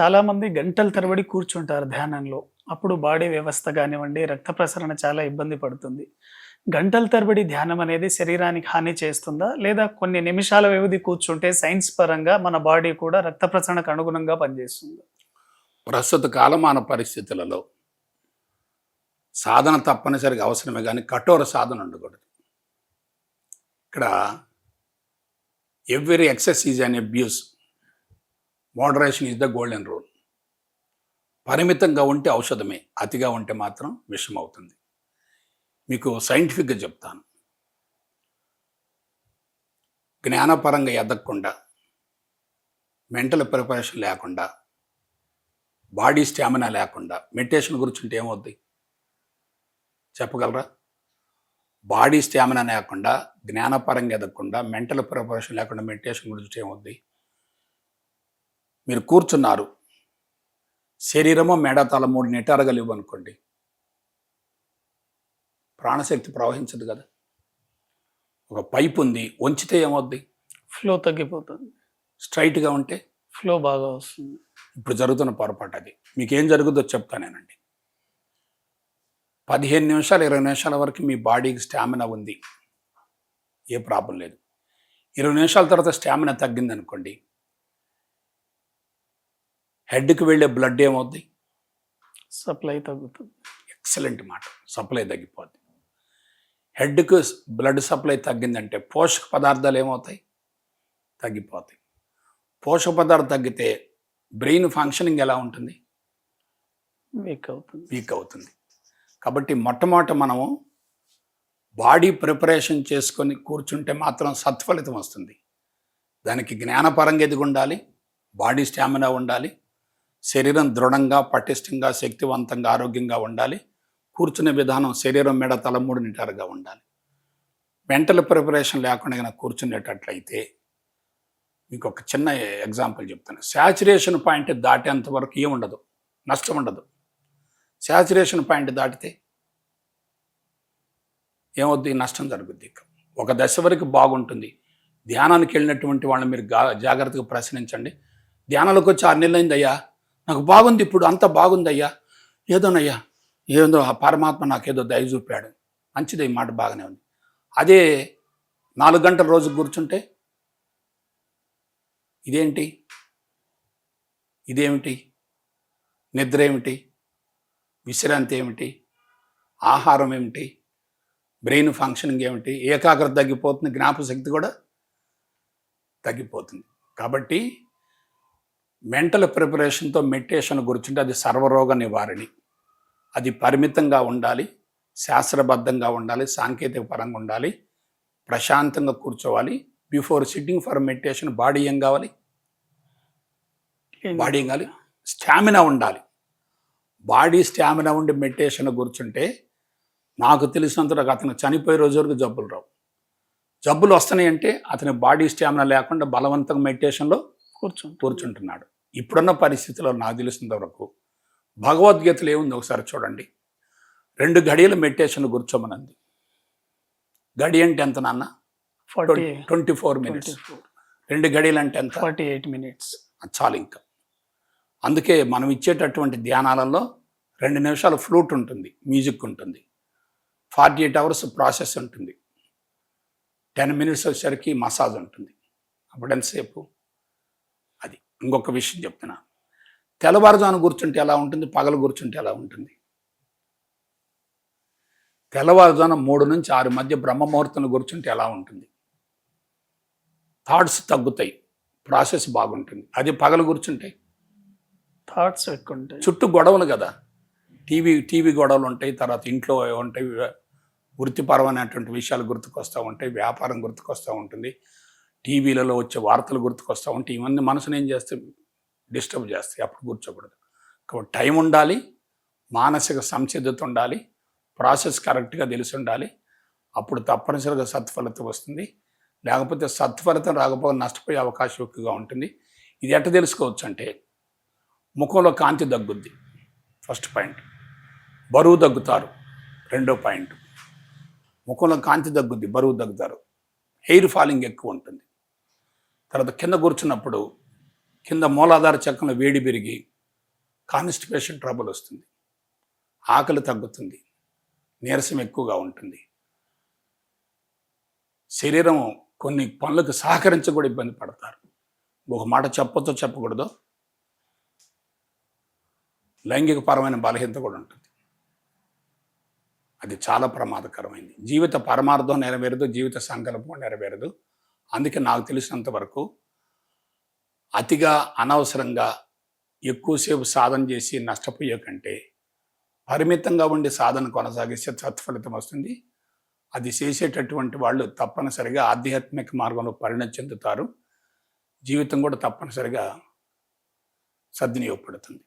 చాలామంది గంటల తరబడి కూర్చుంటారు ధ్యానంలో. అప్పుడు బాడీ వ్యవస్థ కానివ్వండి రక్త ప్రసరణ చాలా ఇబ్బంది పడుతుంది. గంటల తరబడి ధ్యానం అనేది శరీరానికి హాని చేస్తుందా? లేదా కొన్ని నిమిషాల వ్యవధి కూర్చుంటే సైన్స్ పరంగా మన బాడీ కూడా రక్త ప్రసరణకు అనుగుణంగా పనిచేస్తుంది? ప్రస్తుత కాలమాన పరిస్థితులలో సాధన తప్పనిసరిగా అవసరమే కానీ కఠోర సాధన ఉండకూడదు. ఇక్కడ every exercise and abuse moderation is the golden rule. పరిమితంగా ఉంటే ఔషధమే అతిగా ఉంటే మాత్రం విషం అవుతుంది. మీకు సైంటిఫిక్గా చెప్తాను. జ్ఞానపరంగా ఎదగకుండా మెంటల్ ప్రిపరేషన్ లేకుండా బాడీ స్టామినా లేకుండా మెడిటేషన్ గురించి ఉంటే ఏమవుద్ది? చెప్పగలరా? బాడీ స్టామినా లేకుండా జ్ఞానపరంగా ఎదగకుండా మెంటల్ ప్రిపరేషన్ లేకుండా మెడిటేషన్ గురించి ఏమవుద్ది? మీరు కూర్చున్నారు. శరీరము మెడ తల మూడు నిటారగలివు అనుకోండి ప్రాణశక్తి ప్రవహించదు కదా. ఒక పైప్ ఉంది వంచితే ఏమవుద్ది? ఫ్లో తగ్గిపోతుంది. స్ట్రైట్గా ఉంటే? ఫ్లో బాగా వస్తుంది. ఇప్పుడు జరుగుతున్న పొరపాటు అది. మీకేం జరుగుతుందో చెప్తానేనండి పదిహేను నిమిషాలు ఇరవై నిమిషాల వరకు మీ బాడీకి స్టామినా ఉంది. ఏ ప్రాబ్లం లేదు. ఇరవై నిమిషాల తర్వాత స్టామినా తగ్గింది అనుకోండి హెడ్కి వెళ్ళే బ్లడ్ ఏమవుద్ది? సప్లై తగ్గుతుంది. ఎక్సలెంట్ మాట. సప్లై తగ్గిపోద్ది. హెడ్కు బ్లడ్ సప్లై తగ్గిందంటే పోషక పదార్థాలు ఏమవుతాయి? తగ్గిపోతాయి. పోషక పదార్థాలు తగ్గితే బ్రెయిన్ ఫంక్షనింగ్ ఎలా ఉంటుంది? వీక్ అవుతుంది. వీక్ అవుతుంది. కాబట్టి మొట్టమొదట మనము బాడీ ప్రిపరేషన్ చేసుకొని కూర్చుంటే మాత్రం సత్ఫలితం వస్తుంది. దానికి జ్ఞానపరంగా ఎదిగి ఉండాలి బాడీ స్టామినా ఉండాలి. శరీరం దృఢంగా పటిష్టంగా శక్తివంతంగా ఆరోగ్యంగా ఉండాలి. కూర్చునే విధానం శరీరం మెడ తలమూడు నిటారుగా ఉండాలి. మెంటల్ ప్రిపరేషన్ లేకుండా కనుక కూర్చునేటట్లయితే మీకు ఒక చిన్న ఎగ్జాంపుల్ చెప్తాను. శాచురేషన్ పాయింట్ దాటేంత వరకు ఏం ఉండదు. నష్టం ఉండదు. శాచురేషన్ పాయింట్ దాటితే ఏమవుద్ది? నష్టం జరుగుద్ది ఒక దశ వరకు బాగుంటుంది. ధ్యానానికి వెళ్ళినటువంటి వాళ్ళని మీరు జాగ్రత్తగా ప్రశ్నించండి. ధ్యానాలకు వచ్చి ఆరు నెలలైంది అయ్యా నాకు బాగుంది ఇప్పుడు అంత బాగుంది అయ్యా ఏదోనయ్యా ఏదో ఆ పరమాత్మ నాకేదో దయ చూపాడు. మంచిది ఈ మాట బాగానే ఉంది. అదే నాలుగు గంటల రోజు కూర్చుంటే ఇదేంటి? ఇదేమిటి? నిద్ర ఏమిటి విశ్రాంతి ఏమిటి? ఆహారం ఏమిటి? బ్రెయిన్ ఫంక్షనింగ్ ఏమిటి? ఏకాగ్రత తగ్గిపోతుంది జ్ఞాపశక్తి కూడా తగ్గిపోతుంది. కాబట్టి మెంటల్ ప్రిపరేషన్తో మెడిటేషన్ గుర్చుంటే అది సర్వరోగ నివారణి. అది పరిమితంగా ఉండాలి శాస్త్రబద్ధంగా ఉండాలి సాంకేతిక పరంగా ఉండాలి ప్రశాంతంగా కూర్చోవాలి before sitting for meditation body ఏం కావాలి? బాడీ ఏం కావాలి? స్టామినా ఉండాలి. బాడీ స్టామినా ఉండి మెడిటేషన్ కూర్చుంటే నాకు తెలిసినంత వరకు అతను చనిపోయే రోజు వరకు జబ్బులు రావు. జబ్బులు వస్తున్నాయి అంటే అతని బాడీ స్టామినా లేకుండా బలవంతంగా మెడిటేషన్లో కూర్చుంటుంది కూర్చుంటున్నాడు. ఇప్పుడున్న పరిస్థితిలో నాకు తెలిసినంత వరకు భగవద్గీతలు ఏముంది ఒకసారి చూడండి. రెండు గడియలు మెడిటేషన్ కూర్చోమనంది. గడి అంటే ఎంత నాన్న? Twenty four minutes. రెండు గడియలు అంటే ఎంత? Forty eight minutes. చాలు ఇంకా. అందుకే మనం ఇచ్చేటటువంటి ధ్యానాలలో రెండు నిమిషాలు ఫ్లూట్ ఉంటుంది మ్యూజిక్ ఉంటుంది. ఫార్టీ ఎయిట్ అవర్స్ ప్రాసెస్ ఉంటుంది. టెన్ మినిట్స్ వచ్చేసరికి మసాజ్ ఉంటుంది. అప్పుడు ఎంతసేపు? ఇంకొక విషయం చెప్తున్నా. తెల్లవారుజాను కూర్చుంటే ఎలా ఉంటుంది? పగలు కూర్చుంటే ఎలా ఉంటుంది? తెల్లవారుజాను మూడు నుంచి ఆరు మధ్య బ్రహ్మ ముహూర్తంలో కూర్చుంటే ఎలా ఉంటుంది? థాట్స్ తగ్గుతాయి. ప్రాసెస్ బాగుంటుంది. అది పగలు కూర్చుంటే? థాట్స్ ఎక్కువ ఉంటాయి చుట్టూ గొడవలు కదా. టీవీ టీవీ గొడవలు ఉంటాయి. తర్వాత ఇంట్లో ఉంటాయి. వృత్తిపరమైనటువంటి విషయాలు గుర్తుకొస్తూ ఉంటాయి. వ్యాపారం గుర్తుకొస్తూ ఉంటుంది. టీవీలలో వచ్చే వార్తలు గుర్తుకొస్తూ ఉంటే ఇవన్నీ మనసుని ఏం చేస్తే డిస్టర్బ్ చేస్తాయి అప్పుడు కూర్చోకూడదు కాబట్టి టైం ఉండాలి మానసిక సంసిద్ధత ఉండాలి ప్రాసెస్ కరెక్ట్గా తెలిసి ఉండాలి అప్పుడు తప్పనిసరిగా సత్ఫలితం వస్తుంది. లేకపోతే సత్ఫలితం రాకపోతే నష్టపోయే అవకాశం ఎక్కువగా ఉంటుంది. ఇది ఎట్ట తెలుసుకోవచ్చు అంటే ముఖంలో కాంతి తగ్గుద్ది ఫస్ట్ పాయింట్. బరువు తగ్గుతారు రెండో పాయింట్. ముఖంలో కాంతి తగ్గుద్ది బరువు తగ్గుతారు హెయిర్ ఫాలింగ్ ఎక్కువ ఉంటుంది. తర్వాత కింద కూర్చున్నప్పుడు కింద మూలాధార చక్రంలో వేడి పెరిగి కాన్స్టిపేషన్ ట్రబుల్ వస్తుంది. ఆకలి తగ్గుతుంది. నీరసం ఎక్కువగా ఉంటుంది. శరీరం కొన్ని పనులకు సహకరించి కూడా ఇబ్బంది పడతారు. ఒక మాట చెప్పొచ్చో చెప్పకూడదో లైంగికపరమైన బలహీనత కూడా ఉంటుంది. అది చాలా ప్రమాదకరమైంది. జీవిత పరమార్థం నెరవేరదు జీవిత సంకల్పం నెరవేరదు. అందుకే నాకు తెలిసినంత వరకు అతిగా అనవసరంగా ఎక్కువసేపు సాధన చేసి నష్టపోయే కంటే పరిమితంగా ఉండి సాధన కొనసాగిస్తే సత్ఫలితం వస్తుంది. అది చేసేటటువంటి వాళ్ళు తప్పనిసరిగా ఆధ్యాత్మిక మార్గంలో పరిణతి చెందుతారు. జీవితం కూడా తప్పనిసరిగా సద్వినియోగపడుతుంది.